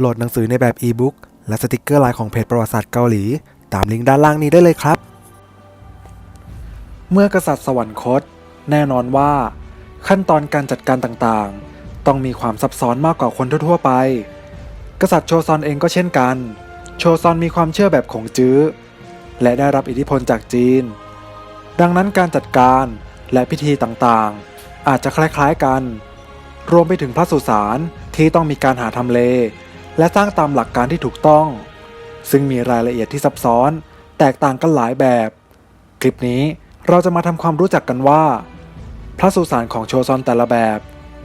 โหลดหนังสือในแบบอีบุ๊กและสติกเกอร์ลายของเพจประวัติศาสตร์เกาหลี ตามลิงก์ด้านล่างนี้ได้เลยครับ เมื่อกษัตริย์สวรรคต แน่นอนว่า ขั้นตอนการจัดการต่างๆ ต้องมีความซับซ้อนมากกว่าคนทั่วๆไป กษัตริย์โชซอนเองก็เช่นกัน โชซอนมีความเชื่อแบบของจื้อ และได้รับอิทธิพลจากจีน ดังนั้นการจัดการและพิธีต่างๆ อาจจะคล้ายๆกัน รวมไปถึงพระสุสานที่ต้องมีการหาทำเล และสร้างตามหลักการที่ถูกต้อง ซึ่งมีรายละเอียดที่ซับซ้อน แตกต่างกันหลายแบบ คลิปนี้เราจะมาทำความรู้จักกันว่า พระสุสานของโชซอนแต่ละแบบ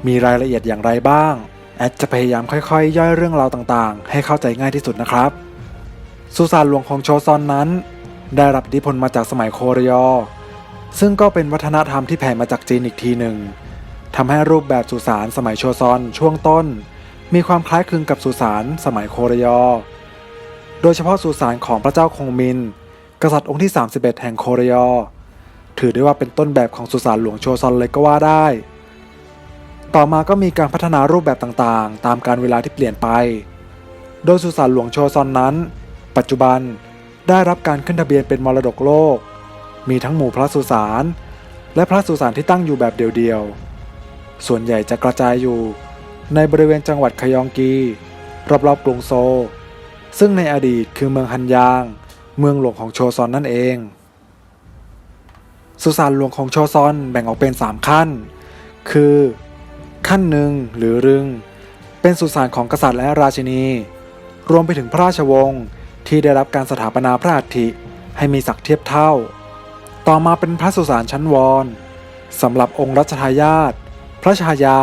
มีรายละเอียดอย่างไรบ้าง แอดจะพยายามค่อยๆ ย่อยเรื่องราวต่างๆ ให้เข้าใจง่ายที่สุดนะครับ สุสานหลวงของโชซอนนั้น ได้รับอิทธิพลมาจากสมัยโครยอซึ่งก็เป็นวัฒนธรรมที่แผ่มาจากจีนอีกทีหนึ่งทำให้รูปแบบสุสานสมัยโชซอนช่วงต้น มีความคล้ายคลึงกับสุสานสมัยโครยอ โดยเฉพาะสุสานของพระเจ้าคงมิน กษัตริย์องค์ที่ 31 แห่งโครยอ ถือได้ว่าเป็นต้นแบบของสุสานหลวงโชซอนเลยก็ว่าได้ ต่อมาก็มีการพัฒนารูปแบบต่างๆ ตามการเวลาที่เปลี่ยนไป โดยสุสานหลวงโชซอนนั้น ปัจจุบันได้รับการขึ้นทะเบียนเป็นมรดกโลก มีทั้งหมู่พระสุสานและพระสุสานที่ตั้งอยู่แบบเดียวๆ ส่วนใหญ่จะกระจายอยู่ ในบริเวณจังหวัดคยองกี รอบๆกรุงโซลซึ่งในอดีตคือเมืองฮันยาง เมืองหลวงของโชซอนนั่นเอง สุสานหลวงของโชซอนแบ่งออกเป็น 3 ขั้น คือ ขั้นหนึ่งหรือรึง เป็นสุสานของกษัตริย์และราชินี รวมไปถึงพระราชวงศ์ที่ได้รับการสถาปนาพระอัฐิให้มีศักดิ์เทียบเท่า ต่อมาเป็นพระสุสานชั้นวรสำหรับองค์รัชทายาทพระชายา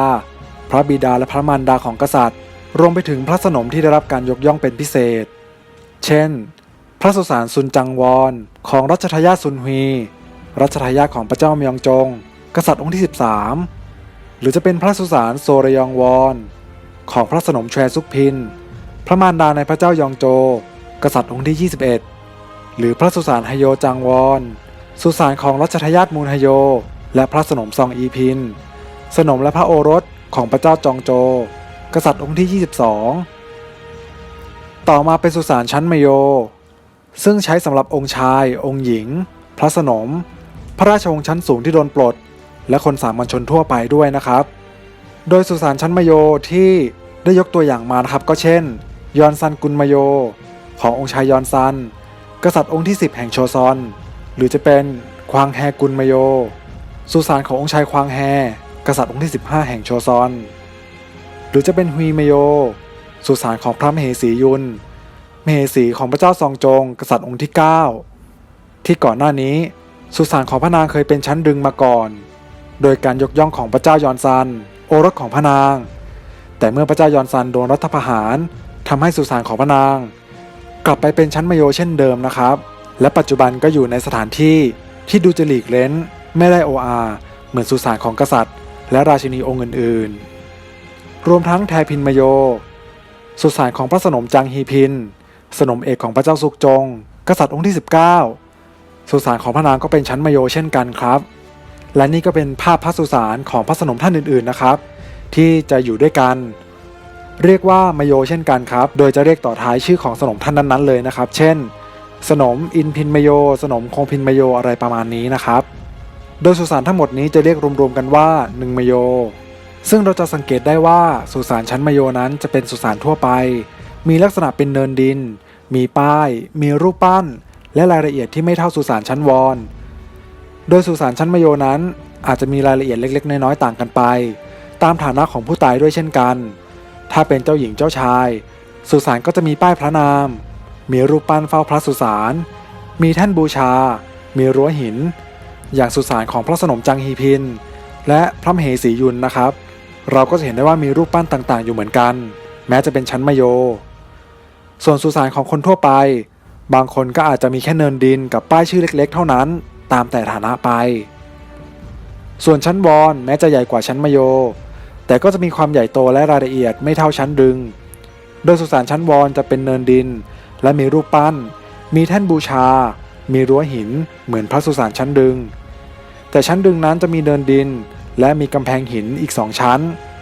ระบิดาและพระมารดาของกษัตริย์ รวมไปถึงพระสนมที่ได้รับการยกย่องเป็นพิเศษ เช่น พระสุสานซุนจังวอนของรัชทายาทซุนฮีรัชทายาทของพระเจ้ามยองจง กษัตริย์องค์ที่ 13 หรือจะเป็นพระสุสานโซรยองวอนของพระสนมแชซุกพิน พระมารดาในพระเจ้ายองโจ กษัตริย์องค์ที่ 21 หรือพระสุสานฮโยจังวอนสุสานของรัชทายาทมูลฮโย และพระสนมซองอีพิน สนมและพระโอรส ของพระเจ้าจองโจ กษัตริย์องค์ที่ 22 ต่อมาเป็นสุสานชั้นมโย ซึ่งใช้สำหรับองค์ชาย องค์หญิง พระสนม พระราชวงศ์ชั้นสูงที่โดนปลด และคนสามัญชนทั่วไปด้วยนะครับ โดยสุสานชั้นมโยที่ได้ยกตัวอย่างมานะครับก็เช่น ยอนซันกุลมโย ขององค์ชายยอนซัน กษัตริย์องค์ที่ 10 แห่งโชซอน หรือจะเป็นควางแฮกุลมโยสุสานขององค์ชายควางแฮ กษัตริย์องค์ที่ 15 แห่งโชซอน หรือจะเป็นฮุยมโย สุสานของพระมเหสียุน มเหสีของพระเจ้าซองจง กษัตริย์องค์ที่ 9 ที่ก่อนหน้านี้ สุสานของพระนางเคยเป็นชั้นดึงมาก่อน โดยการยกย่องของพระเจ้ายอนซัน โอรสของพระนาง แต่เมื่อพระเจ้ายอนซันโดนรัฐประหารทำให้สุสานของพระนาง กลับไปเป็นชั้นมโยเช่นเดิมนะครับ และปัจจุบันก็อยู่ในสถานที่ที่ดูจะหลีกเล้นไม่ได้โออาเหมือนสุสานของกษัตริย์ และราชินีองค์อื่นๆ รวมทั้งแทพินมโย สุสานของพระสนมจังฮีพิน สนมเอกของพระเจ้าสุกจง กษัตริย์องค์ที่ 19 สุสานของพระนางก็เป็นชั้นมโยเช่นกันครับ และนี่ก็เป็นภาพพระสุสานของพระสนมท่านอื่นๆนะครับ ที่จะอยู่ด้วยกัน เรียกว่ามโยเช่นกันครับ โดยจะเรียกต่อท้ายชื่อของสนมท่านนั้นๆเลยนะครับ เช่น สนมอินพินมโย สนมคงพินมโยอะไรประมาณนี้นะครับ โดยสุสานทั้งหมดนี้จะเรียกรวมๆกันว่า1มโย ซึ่งเราจะสังเกตได้ว่าสุสานชั้นมโยนั้นจะเป็นสุสานทั่วไป มีลักษณะเป็นเนินดิน มีป้าย มีรูปปั้น และรายละเอียดที่ไม่เท่าสุสานชั้นวอน โดยสุสานชั้นมโยนั้น อาจจะมีรายละเอียดเล็ก ๆ น้อยๆต่างกันไป ตามฐานะของผู้ตายด้วยเช่นกัน ถ้าเป็นเจ้าหญิงเจ้าชาย สุสานก็จะมีป้ายพระนาม มีรูปปั้นเฝ้าพระสุสาน มีแท่นบูชา มีรั้วหิน อย่างสุสานของพระสนมจังฮีพิน และพระมเหสียุนนะครับ เราก็จะเห็นได้ว่ามีรูปปั้นต่างๆ อยู่เหมือนกัน แม้จะเป็นชั้นมโย ส่วนสุสานของคนทั่วไป บางคนก็อาจจะมีแค่เนินดินกับป้ายชื่อเล็กๆ เท่านั้น ตามแต่ฐานะไป ส่วนชั้นวอนแม้จะใหญ่กว่าชั้นมโย แต่ก็จะมีความใหญ่โตและรายละเอียดไม่เท่าชั้นดึง โดยสุสานชั้นวอนจะเป็นเนินดิน และมีรูปปั้น มีแท่นบูชามีรั้วหินเหมือนพระสุสานชั้นดึง แต่ชั้นดึงนั้นจะมีเนินดิน และมีกำแพงหินอีกสองชั้น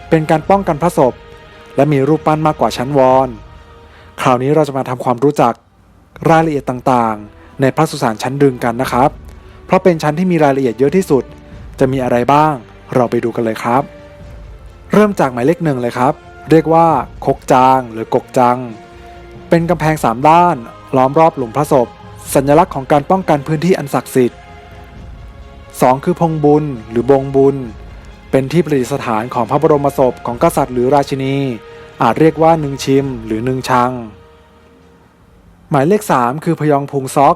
เป็นการป้องกันพระศพ และมีรูปปั้นมากกว่าชั้นวอน คราวนี้เราจะมาทำความรู้จักรายละเอียดต่างๆ ในพระสุสานชั้นดึงกันนะครับ เพราะเป็นชั้นที่มีรายละเอียดเยอะที่สุด จะมีอะไรบ้าง เราไปดูกันเลยครับ เริ่มจากหมายเลขหนึ่งเลยครับ เรียกว่าคกจางหรือกกจัง เป็นกำแพงสามด้าน ล้อมรอบหลุมพระศพ สัญลักษณ์ของการป้องกันพื้นที่อันศักดิ์สิทธิ์ 2 คือพงบุญหรือบงบุญ เป็นที่ประดิษฐานของพระบรมศพของกษัตริย์หรือราชินี อาจเรียกว่าหนึ่งชิมหรือหนึ่งชัง หมายเลข 3 คือพยองพุงซอก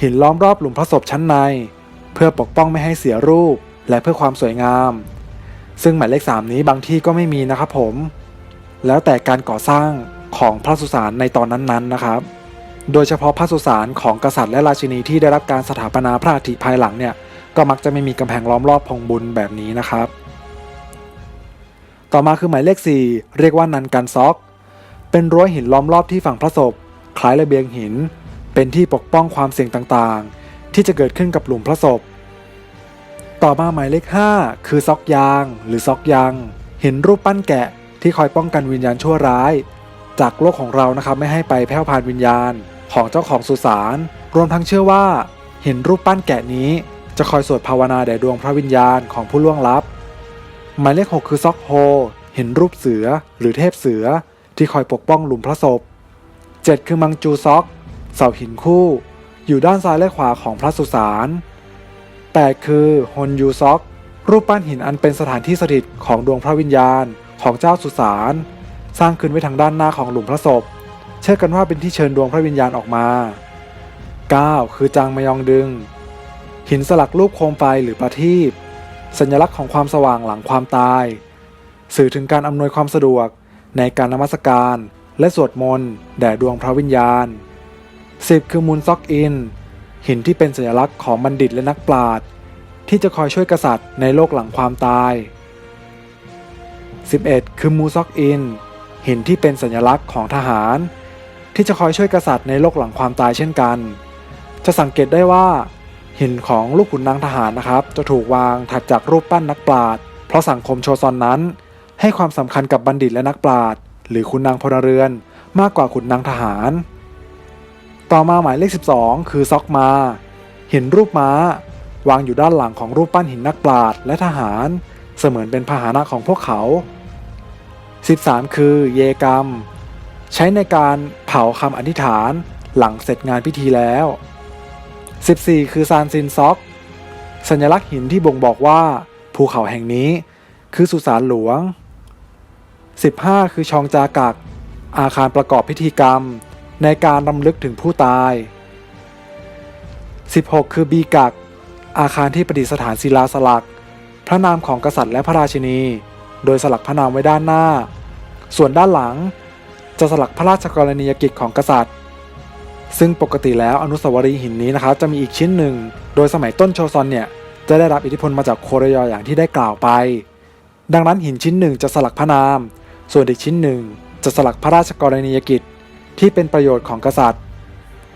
หินล้อมรอบหลุมพระศพชั้นใน เพื่อปกป้องไม่ให้เสียรูปและเพื่อความสวยงาม ซึ่งหมายเลข 3 นี้บางที่ก็ไม่มีนะครับผม แล้วแต่การก่อสร้างของพระสุสานในตอนนั้นๆนะครับโดยเฉพาะพระสุสานของกษัตริย์และราชินีที่ได้รับการสถาปนาพระอาทิภายหลังเนี่ย ก็มักจะไม่มีกำแพงล้อมรอบพงบุญแบบนี้นะครับ ต่อมาคือหมายเลข 4 เรียกว่านันกันซอก เป็นรั้วหินล้อมรอบที่ฝั่งพระศพ คล้ายระเบียงหิน เป็นที่ปกป้องความเสี่ยงต่างๆ ที่จะเกิดขึ้นกับหลุมพระศพ ต่อมาหมายเลข 5 คือซอกยาง หรือซอกยางหินรูปปั้นแกะที่คอยป้องกันวิญญาณชั่วร้าย จากโลกของเรานะครับไม่ให้ไปแพร่พานวิญญาณของเจ้าของสุสาน รวมทั้งเชื่อว่า หินรูปปั้นแกะนี้ จะคอยสวดภาวนาแด่ดวงพระวิญญาณของผู้ล่วงลับ หมายเลข 6 คือซอกโฮ เหินรูปเสือหรือเทพเสือที่คอยปกป้องหลุมพระศพ 7 คือมังจูซอก เสาหินคู่ อยู่ด้านซ้ายและขวาของพระสุสาน 8 คือฮอนยูซอก รูปปั้นหินอันเป็นสถานที่สถิตของดวงพระวิญญาณของเจ้าสุสาน สร้างขึ้นไว้ทางด้านหน้าของหลุมพระศพ เชื่อกันว่าเป็นที่เชิญดวงพระวิญญาณออกมา 9 คือจางมยองดึง หินสลักรูปโคมไฟหรือประทีปสัญลักษณ์ของความสว่างหลังความตาย สื่อถึงการอำนวยความสะดวกในการนมัสการ และสวดมนต์แด่ดวงพระวิญญาณ 10 คือมูลซอกอิน หินที่เป็นสัญลักษณ์ของบัณฑิตและนักปราชญ์ที่จะคอยช่วยกษัตริย์ในโลกหลังความตาย 11 คือมูซอกอิน หินที่เป็นสัญลักษณ์ของทหาร ที่จะคอยช่วยกษัตริย์ในโลกหลังความตายเช่นกัน จะสังเกตได้ว่า หินของลูกขุนนางทหารนะครับ จะถูกวางถัดจากรูปปั้นนักปราชญ์เพราะสังคมโชซอนนั้น ให้ความสำคัญกับบัณฑิตและนักปราชญ์หรือขุนนางพลเรือนมากกว่าขุนนางทหาร ต่อมาหมายเลข 12 คือซอกมาหินรูปม้า วางอยู่ด้านหลังของรูปปั้นหินนักปราชญ์และทหาร เสมือนเป็นพาหนะของพวกเขา 13 คือเยกรรม ใช้ในการเผาคำอธิษฐานหลังเสร็จงานพิธีแล้ว 14 คือซานซินซอก สัญลักษณ์หินที่บ่งบอกว่าภูเขาแห่งนี้คือสุสานหลวง 15 คือชองจากัก อาคารประกอบพิธีกรรมในการรำลึกถึงผู้ตาย 16 คือบีกัก อาคารที่ประดิษฐานศิลาสลัก พระนามของกษัตริย์และพระราชินี โดยสลักพระนามไว้ด้านหน้า ส่วนด้านหลังจะสลักพระราชกรณียกิจของกษัตริย์ ซึ่งปกติแล้วอนุสาวรีย์หินนี้นะครับจะมีอีกชิ้นหนึ่ง โดยสมัยต้นโชซอนเนี่ยจะได้รับอิทธิพลมาจากโคเรยออย่างที่ได้กล่าวไป ดังนั้นหินชิ้นหนึ่งจะสลักพระนาม ส่วนอีกชิ้นหนึ่งจะสลักพระราชกรณียกิจ ที่เป็นประโยชน์ของกษัตริย์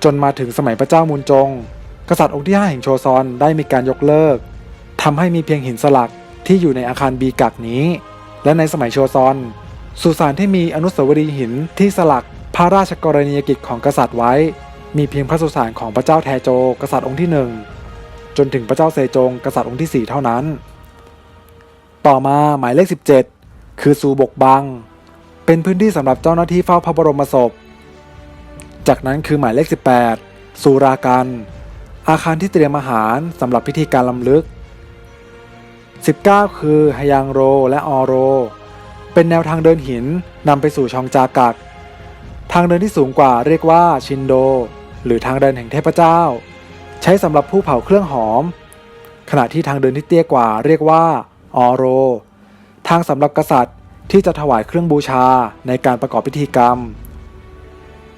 จนมาถึงสมัยพระเจ้ามุนจง กษัตริย์องค์ที่5แห่งโชซอนได้มีการยกเลิกทำให้มีเพียงหินสลักที่อยู่ในอาคารบีกักนี้ และในสมัยโชซอนสุสานที่มีอนุสาวรีย์หินที่สลัก พระราชกรณียกิจของกษัตริย์ไว้ มีเพียงพระสุสานของพระเจ้าแทโจ กษัตริย์องค์ที่หนึ่งจนถึงพระเจ้าเซจง กษัตริย์องค์ที่ 4 เท่านั้น ต่อมาหมายเลข 17 คือซูบกบัง เป็นพื้นที่สำหรับเจ้าหน้าที่เฝ้าพระบรมศพ จากนั้นคือหมายเลข 18 สูรากัน อาคารที่เตรียมอาหารสำหรับพิธีการลำลึก 19 คือฮยังโรและออโร เป็นแนวทางเดินหินนำไปสู่ชองจากัก ทางเดินที่สูงกว่าเรียกว่าชินโด หรือทางเดินแห่งเทพเจ้า ใช้สำหรับผู้เผาเครื่องหอม ขณะที่ทางเดินที่เตี้ยกว่าเรียกว่าออโร ทางสำหรับกษัตริย์ที่จะถวายเครื่องบูชาในการประกอบพิธีกรรม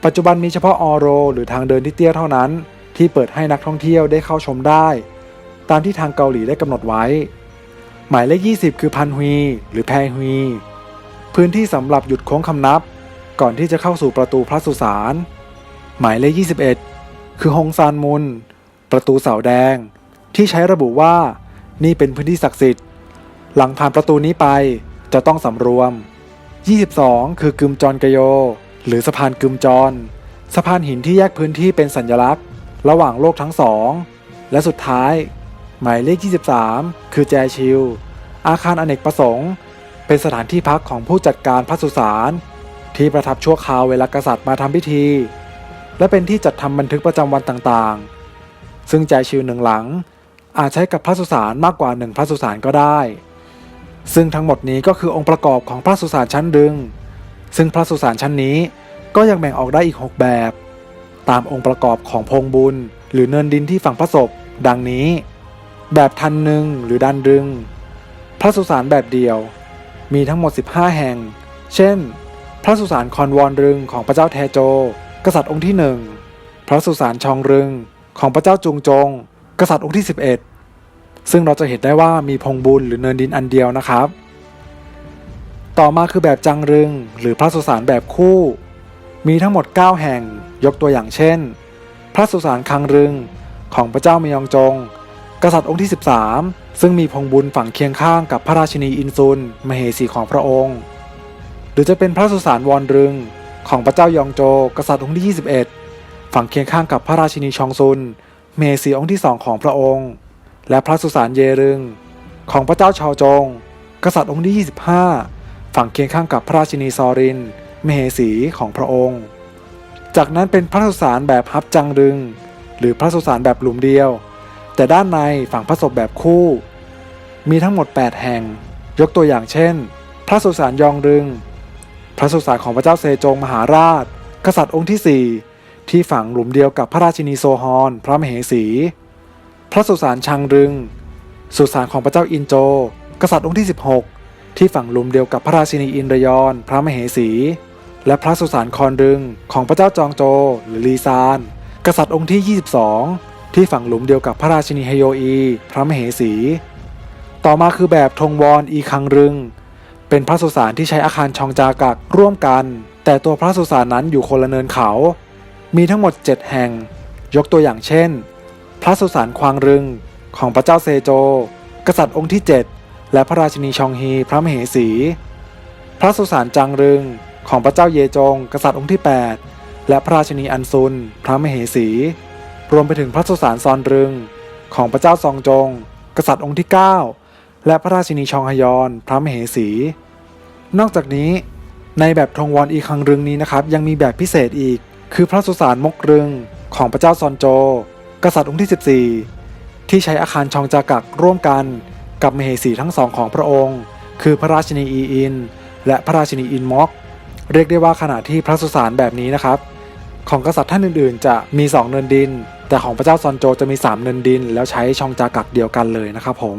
ปัจจุบันมีเฉพาะออโร หรือทางเดินที่เตี้ยเท่านั้น ที่เปิดให้นักท่องเที่ยวได้เข้าชมได้ ตามที่ทางเกาหลีได้กำหนดไว้ หมายเลข 20 คือพันฮุยหรือแพฮุยพื้นที่สำหรับหยุดโค้งคำนับ ก่อนที่จะเข้าสู่ประตูพระสุสาน หมายเลข 21 คือฮงซานมุน ประตูเสาแดง ที่ใช้ระบุว่านี่เป็นพื้นที่ศักดิ์สิทธิ์ หลังผ่านประตูนี้ไปจะต้องสำรวม 22 คือกึมจอนกโย หรือสะพานกึมจรสะพานหินที่แยกพื้นที่เป็นสัญลักษณ์ ระหว่างโลกทั้งสอง และสุดท้าย หมายเลข 23 คือแจชิล อาคารอเนกประสงค์ เป็นสถานที่พักของผู้จัดการพระสุสาน ที่ประทับชั่วคราวเวลากษัตริย์มาทำพิธี และเป็นที่จัดทำบันทึกประจำวันต่างๆ ซึ่งแจชิลหนึ่งหลัง อาจใช้กับพระสุสานมากกว่าหนึ่งพระสุสานก็ได้ ซึ่งทั้งหมดนี้ก็คือองค์ประกอบของพระสุสานชั้นดึง ซึ่งพระสุสานชั้นนี้ก็ยังแบ่งออกได้อีก 6 แบบ ตามองค์ประกอบของพงบุญ หรือเนินดินที่ฝังพระศพ ดังนี้ แบบทันหนึ่งหรือดันดึง พระสุสานแบบเดียว มีทั้งหมด 15 แห่ง เช่น พระสุสานคอนวอนรึงของพระเจ้าแทโจ กษัตริย์องค์ที่หนึ่งพระสุสานชองรึงของพระเจ้าจุงจง กษัตริย์องค์ที่ 11 ซึ่งเราจะเห็นได้ว่ามีพงบุญหรือเนินดินอันเดียวนะครับ ต่อมาคือแบบจังรึง หรือพระสุสานแบบคู่ มีทั้งหมด 9 แห่งยกตัวอย่างเช่น พระสุสานคังรึงของพระเจ้ามยองจง กษัตริย์องค์ที่ 13 ซึ่งมีพงบุญฝังเคียงข้างกับพระราชินีอินซุนมเหสีของพระองค์ หรือจะเป็นพระสุสานวอนรึง ของพระเจ้ายองโจ กษัตริย์องค์ที่ 21 ฝังเคียงข้างกับพระราชินีชองซุนมเหสีองค์ที่สองของพระองค์ และพระสุสานเยรึง ของพระเจ้าชาวจง กษัตริย์องค์ที่ 25 ฝังเคียงข้างกับพระราชินีซอรินมเหสีของพระองค์ จากนั้นเป็นพระสุสานแบบฮับจังรึง หรือพระสุสานแบบหลุมเดียว แต่ด้านในฝังพระศพแบบคู่ มีทั้งหมด 8 แห่ง ยกตัวอย่างเช่น พระสุสานยองรึง พระสุสานของพระเจ้าเซจงมหาราช กษัตริย์องค์ที่ 4 ที่ฝังหลุมเดียวกับพระราชินีโซฮอน พระมเหสี พระสุสานชังรึง สุสานของพระเจ้าอินโจ กษัตริย์องค์ที่ 16 ที่ฝังหลุมเดียวกับพระราชินีอินรยอน พระมเหสี และพระสุสานคอนรึงของพระเจ้าจองโจ หรือลีซาน กษัตริย์องค์ที่ 22 ที่ฝังหลุมเดียวกับพระราชินีเฮโยอี พระมเหสี ต่อมาคือแบบธงวอนอีคังรึง เป็นพระสุสานที่ใช้อาคารชองจากักร่วมกัน แต่ตัวพระสุสานนั้นอยู่คนละเนินเขา มีทั้งหมด 7 แห่ง ยกตัวอย่างเช่น พระสุสานควางรึงของพระเจ้าเซโจ กษัตริย์องค์ที่ 7 และพระราชินีชองฮีพระมเหสี พระสุสานจังรึงของพระเจ้าเยจง กษัตริย์องค์ที่ 8 และพระราชินีอันซุน พระมเหสี รวมไปถึงพระสุสานซอนรึงของพระเจ้าซองจง กษัตริย์องค์ที่ 9 และพระราชินีชองฮยอน พระมเหสี นอกจากนี้ ในแบบทงวอนอีคังรึงนี้นะครับ ยังมีแบบพิเศษอีก คือพระสุสานมกรึงของพระเจ้าซอนโจ กษัตริย์องค์ที่ 14 ที่ใช้อาคารชองจากักร่วมกันกับมเหสีทั้งสองของพระองค์ คือพระราชินีอีอิน และพระราชินีอินมอก เรียกได้ว่าขณะที่พระสุสานแบบนี้นะครับ ของกษัตริย์ท่านอื่นๆ จะมี 2 เนินดิน แต่ของพระเจ้าซอนโจจะมี 3 เนินดิน แล้วใช้ชองจากักเดียวกันเลยนะครับผม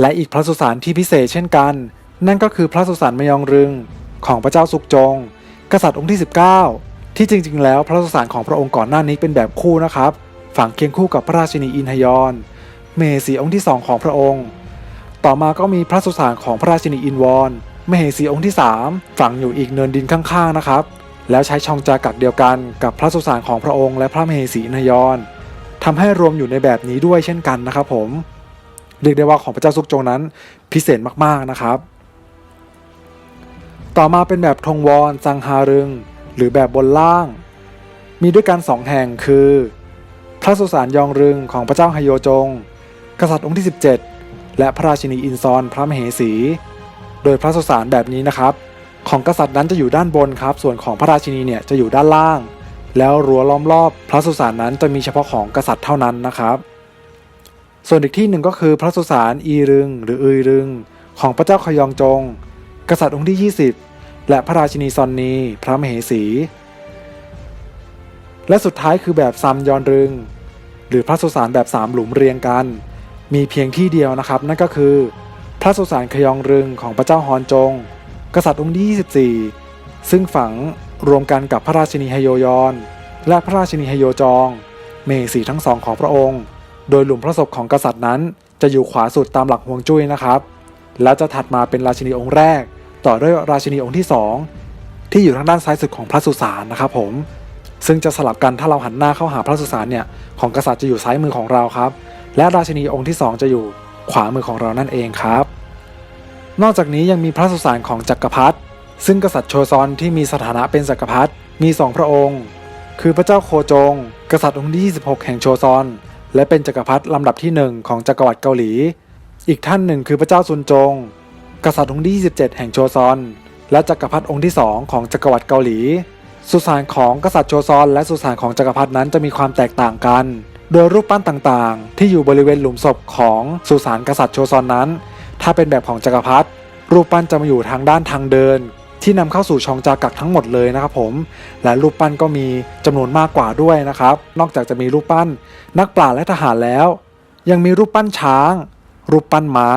และอีกพระสุสานที่พิเศษเช่นกัน นั่นก็คือพระสุสานมยองรึง ของพระเจ้าสุกจง กษัตริย์องค์ที่ 19 ที่จริงๆ แล้วพระสุสานของพระองค์ก่อนหน้านี้เป็นแบบคู่นะครับ ฝังเคียงคู่กับพระราชินีอินฮยอนเมสีองค์ที่2ของพระองค์ ต่อมาก็มีพระสุสานของพระราชินีอินวอนมเหสีองค์ที่ 3 ฝังอยู่อีกเนินดินข้างๆนะครับ แล้วใช้ช่องจากักเดียวกันกับพระสุสานของพระองค์และพระมเหสีอินฮยอนทำให้รวมอยู่ในแบบนี้ด้วยเช่นกันนะครับผม เรียกได้ว่าของพระเจ้าซุกโจงนั้นพิเศษมากๆนะครับ ต่อมาเป็นแบบธงวอนซังฮารึง หรือแบบบนล่าง มีด้วยกันสองแห่งคือ พระสุสานยองรึงของพระเจ้าไฮโยจง กษัตริย์องค์ที่ 17 และพระราชินีอินซอนพระมเหสี โดยพระสุสานแบบนี้นะครับ ของกษัตริย์นั้นจะอยู่ด้านบนครับ ส่วนของพระราชินีเนี่ยจะอยู่ด้านล่าง แล้วรั้วล้อมรอบ พระสุสานนั้นจะมีเฉพาะของกษัตริย์เท่านั้นนะครับ ส่วนอีกที่หนึ่งก็คือพระสุสานอีรึงหรืออือรึง ของพระเจ้าขยองจง กษัตริย์องค์ที่ 20 และพระราชินีซอนนีพระมเหสี และสุดท้ายคือแบบซัมยอนรึง หรือพระสุสานแบบสามหลุมเรียงกัน มีเพียงที่เดียวนะครับ นั่นก็คือ พระสุสานขยองรึงของพระเจ้าฮอนจง กษัตริย์องค์ที่ 24 ซึ่งฝังรวมกันกับพระราชินีไฮโยยอน และพระราชินีไฮโยจอง เมสีทั้งสองของพระองค์ โดยหลุมพระศพของกษัตริย์นั้น จะอยู่ขวาสุดตามหลักฮวงจุ้ยนะครับ แล้วจะถัดมาเป็นราชินีองค์แรก ต่อด้วยราชินีองค์ที่สองที่อยู่ทางด้านซ้ายสุดของพระสุสานนะครับผม ซึ่งจะสลับกันถ้าเราหันหน้าเข้าหาพระสุสานเนี่ยของกษัตริย์จะอยู่ซ้ายมือของเราครับ และราชินีองค์ที่สองจะอยู่ขวามือของเรานั่นเองครับ นอกจากนี้ยังมีพระสุสานของจักรพรรดิซึ่งกษัตริย์โชซอนที่มีสถานะเป็นจักรพรรดิมีสองพระองค์ คือพระเจ้าโคจง กษัตริย์องค์ที่ 26 แห่งโชซอน และเป็นจักรพรรดิลำดับที่หนึ่งของจักรวรรดิเกาหลี อีกท่านหนึ่งคือพระเจ้าซุนจง กษัตริย์องค์ที่ 27 แห่งโชซอน และจักรพรรดิองค์ที่สองของจักรวรรดิเกาหลี สุสานของกษัตริย์โชซอน และสุสานของจักรพรรดินั้นจะมีความแตกต่างกัน โดยรูปปั้นต่างๆ ที่อยู่บริเวณหลุมศพของสุสานกษัตริย์โชซอนนั้น ถ้าเป็นแบบของจักรพรรดิรูปปั้นจะมาอยู่ทางด้านทางเดิน ที่นำเข้าสู่ชองจากักทั้งหมดเลยนะครับผม และรูปปั้นก็มีจำนวนมากกว่าด้วยนะครับ นอกจากจะมีรูปปั้นนักปราชญ์และทหารแล้ว ยังมีรูปปั้นช้าง รูปปั้นม้า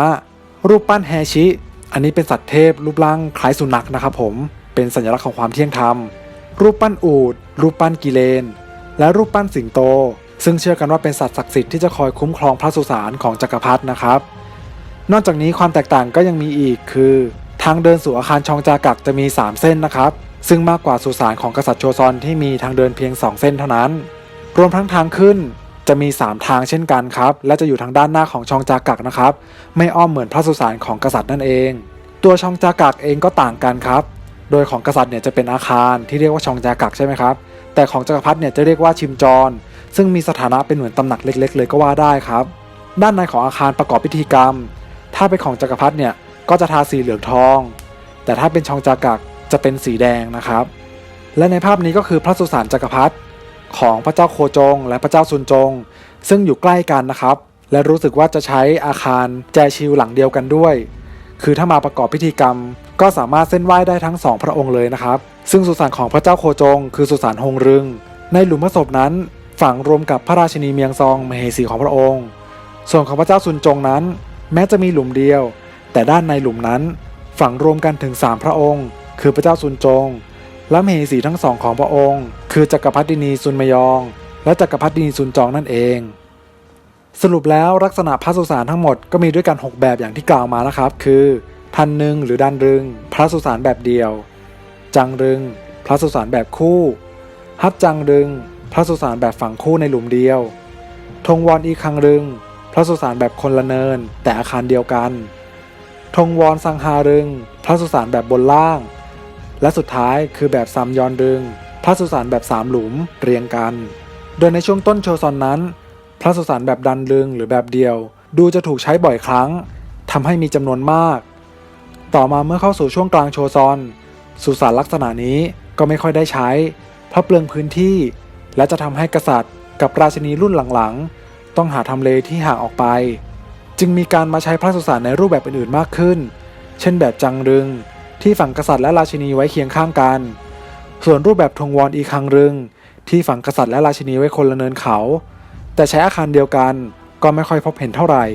รูปปั้นแฮชิ อันนี้เป็นสัตว์เทพรูปร่างคล้ายสุนัขนะครับผม เป็นสัญลักษณ์ของความเที่ยงธรรม รูปปั้นอูฐรูปปั้นกิเลน และรูปปั้นสิงโต ซึ่งเชื่อกันว่าเป็นสัตว์ศักดิ์สิทธิ์ที่จะคอยคุ้มครองพระสุสานของจักรพรรดินะครับ นอกจากนี้ความแตกต่างก็ยังมีอีกคือ ทางเดินสู่อาคารชองจากักจะมี 3 เส้นนะครับ ซึ่งมากกว่าสุสานของกษัตริย์โชซอนที่มีทางเดินเพียง 2 เส้นเท่านั้น รวมทั้งทางขึ้นจะมี 3 ทางเช่นกันครับ และจะอยู่ทางด้านหน้าของชองจากักนะครับ ไม่อ้อมเหมือนพระสุสานของกษัตริย์นั่นเอง ตัวชองจากักเองก็ต่างกันครับ โดยของกษัตริย์เนี่ยจะเป็นอาคารที่เรียกว่าชองจากักใช่ไหมครับ แต่ของจักรพรรดิเนี่ยจะเรียกว่าชิมจร ซึ่งมีสถานะเป็นเหมือนตำหนักเล็ก ๆ เลยก็ว่าได้ครับ ด้านในของอาคารประกอบพิธีกรรม ถ้าเป็นของจักรพรรดิเนี่ย ก็จะทาสีเหลืองทอง แต่ถ้าเป็นชองจากักจะเป็นสีแดงนะครับ และในภาพนี้ก็คือพระสุสานจักรพรรดิของพระเจ้าโคจง และพระเจ้าซุนจง ซึ่งอยู่ใกล้กันนะครับ และรู้สึกว่าจะใช้อาคารแจชิวหลังเดียวกันด้วย คือถ้ามาประกอบพิธีกรรม ก็สามารถเส้นไหว้ได้ทั้งสองพระองค์เลยนะครับ ซึ่งสุสานของพระเจ้าโคจง คือสุสานฮงรึง ในหลุมพระศพนั้นฝังรวมกับพระราชินีเมียงซองมเหสีของพระองค์ ส่วนของพระเจ้าซุนจงนั้น แม้จะมีหลุมเดียว แต่ด้านในหลุมนั้นฝังรวมกันถึง 3 พระองค์ คือพระเจ้าซุนจง และมเหสีทั้งสองของพระองค์ คือจักรพรรดินีซุนมยอง และจักรพรรดินีซุนจองนั่นเอง สรุปแล้วลักษณะพระสุสานทั้งหมดก็มีด้วยกัน 6 แบบอย่างที่กล่าวมานะครับ คือทันหนึ่งหรือดันรึง พระสุสานแบบเดียว จังรึง พระสุสานแบบคู่ ฮับจังรึง พระสุสานแบบฝังคู่ในหลุมเดียวธงวอนอีคังรึง พระสุสานแบบคนละเนิน แต่อาคารเดียวกัน ธงวอนสังฮารึง พระสุสานแบบบนล่าง และสุดท้ายคือแบบซัมยอนรึง พระสุสานแบบสามหลุมเรียงกัน โดยในช่วงต้นโชซอนนั้น พระสุสานแบบดันรึงหรือแบบเดียว ดูจะถูกใช้บ่อยครั้งทำให้มีจำนวนมาก ต่อมาเมื่อเข้าสู่ช่วงกลางโชซอน สุสานลักษณะนี้ก็ไม่ค่อยได้ใช้ เพราะเปลืองพื้นที่ และจะทำให้กษัตริย์ กับราชินีรุ่นหลังๆ ต้องหาทำเลที่ห่างออกไป จึงมีการมาใช้พระสุสานในรูปแบบอื่นๆมากขึ้น เช่นแบบจังรึง ที่ฝังกษัตริย์และราชินีไว้เคียงข้างกัน ส่วนรูปแบบทงวอนอีคังรึง ที่ฝังกษัตริย์และราชินีไว้คนละเนินเขา แต่ใช้อาคารเดียวกันก็ไม่ค่อยพบเห็นเท่าไหร่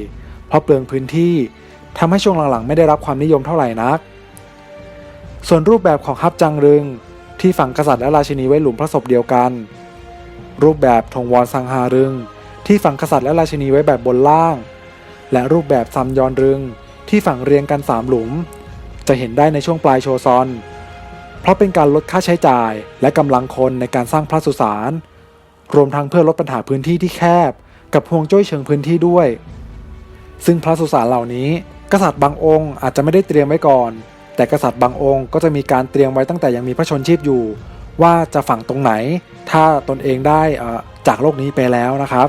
เพราะเปลืองพื้นที่ทำให้ช่วงหลังๆ ไม่ได้รับความนิยมเท่าไหร่นัก ส่วนรูปแบบของฮับจังรึง ที่ฝังกษัตริย์และราชินีไว้หลุมพระศพเดียวกัน รูปแบบทงวอนซังฮารึง ที่ฝังกษัตริย์และราชินีไว้แบบบนล่าง และรูปแบบซัมยอนรึงที่ฝังเรียงกันสามหลุม จะเห็นได้ในช่วงปลายโชซอน เพราะเป็นการลดค่าใช้จ่ายและกำลังคนในการสร้างพระสุสานรวมทั้งเพื่อลดปัญหาพื้นที่ที่แคบ กับห่วงจุ้ยเชิงพื้นที่ด้วย ซึ่งพระสุสานเหล่านี้ กษัตริย์บางองค์อาจจะไม่ได้เตรียมไว้ก่อน แต่กษัตริย์บางองค์ก็จะมีการเตรียมไว้ตั้งแต่ยังมีพระชนชีพอยู่ ว่าจะฝังตรงไหน ถ้าตนเองได้อ่อจากโลกนี้ไปแล้วนะครับ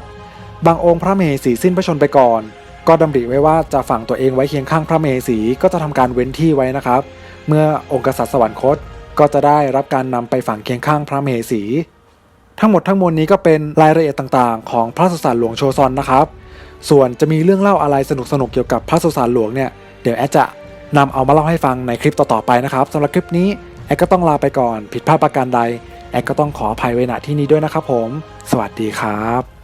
บางองค์พระมเหสีสิ้นพระชนไปก่อน ก็ดำริไว้ว่าจะฝังตัวเองไว้เคียงข้างพระเหสีก็จะทำการเว้นที่ไว้นะครับ เมื่อองค์กษัตริย์สวรรคตก็จะได้รับการนำไปฝังเคียงข้างพระเหสี ทั้งหมดทั้งมวลนี้ก็เป็นรายละเอียดต่างๆ ของพระสุสานหลวงโชซอนนะครับ ส่วนจะมีเรื่องเล่าอะไรสนุกๆเกี่ยวกับพระสุสานหลวงเนี่ยเดี๋ยวแอดจะนำเอามาเล่าให้ฟังในคลิปต่อๆไปนะครับสำหรับคลิปนี้แอดก็ต้องลาไปก่อน ผิดพลาดประการใด แอดก็ต้องขออภัยไว้ณที่นี้ด้วยนะครับผม สวัสดีครับ